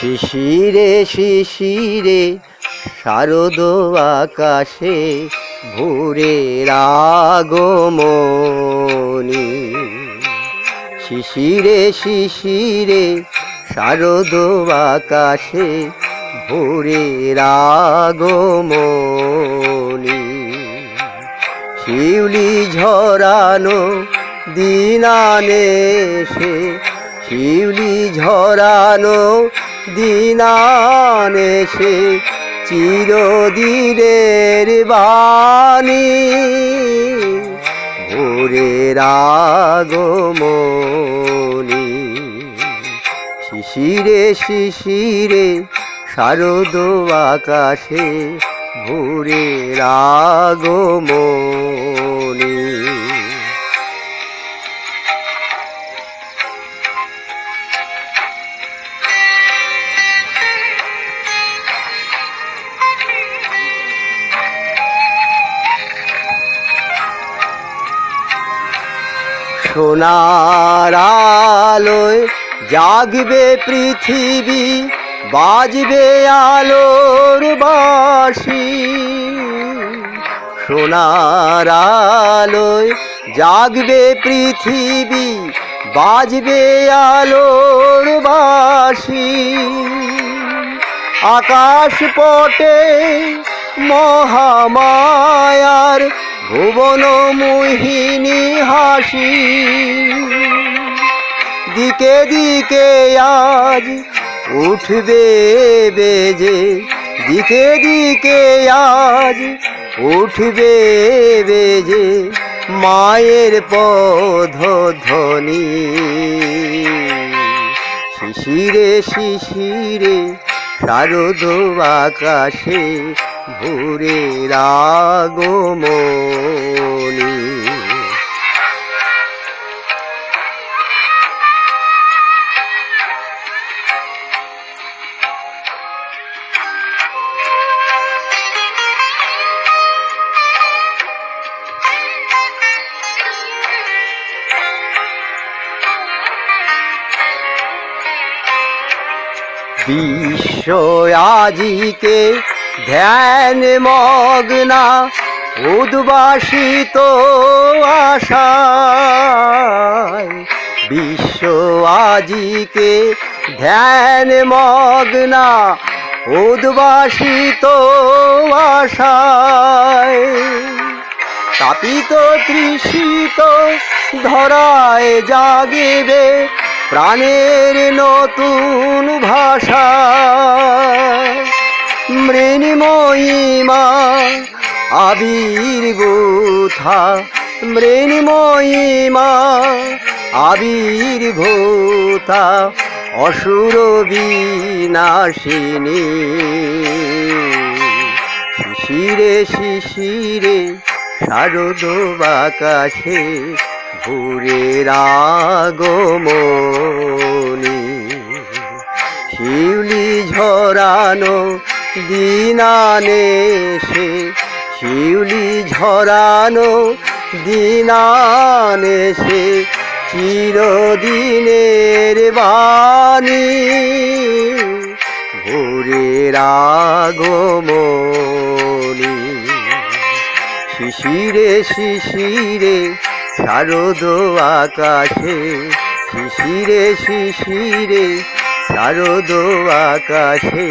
শিশিরে শিশিরে, শারদ আকাশে ভোরে আগমনি। শিশিরে শিশিরে, শারদ আকাশে ভোরে আগমনি। শিউলি ঝরানো দিনানে সে শিউলি ঝরানো দিনানে সে চিরদিনের বাণী। ভোরের আগমনি। শিশিরে শিশিরে শারদ আকাশে ভোরের আগমনি। সোনার আলোয় জাগবে পৃথিবী, বাজবে আলোর বাঁশি। সোনার আলোয় জাগবে পৃথিবী, বাজবে আলোর বাঁশি। আকাশ পটে মহামায়ার ভুবন মোহিনী হাসি। দিকে দিকে আজ উঠবে বেজে। দিকে দিকে আজ উঠবে বেজে। মায়ের পধ পধধ্বনি শিশিরে শিশিরে শারদ আকাশে ভোরে আগমনি বিশ্ব আজিকে ধ্যান মগ্না উদ্বাসিত আশায়। বিশ্ব আজিকে ধ্যান মগ্না উদ্বাসিত আশায়। তাপিত তৃষিত ধরায় জাগিবে প্রাণের নতুন ভাষা। মৃণময়ীমা আবির্ভূতা মৃণময়ীমা আবির্ভূতা অসুর বিনাশিনী। শিশিরে শিশিরে শারদ আকাশে ভোরের আগমনি। শিউলি ঝরানো দিনানে সে শিউলি ঝরানো দিনানে সে চিরদিনের বাণী। ভোরের আগমনি, শিশিরে শিশিরে শারদ আকাশে, শিশিরে শিশিরে শারদ আকাশে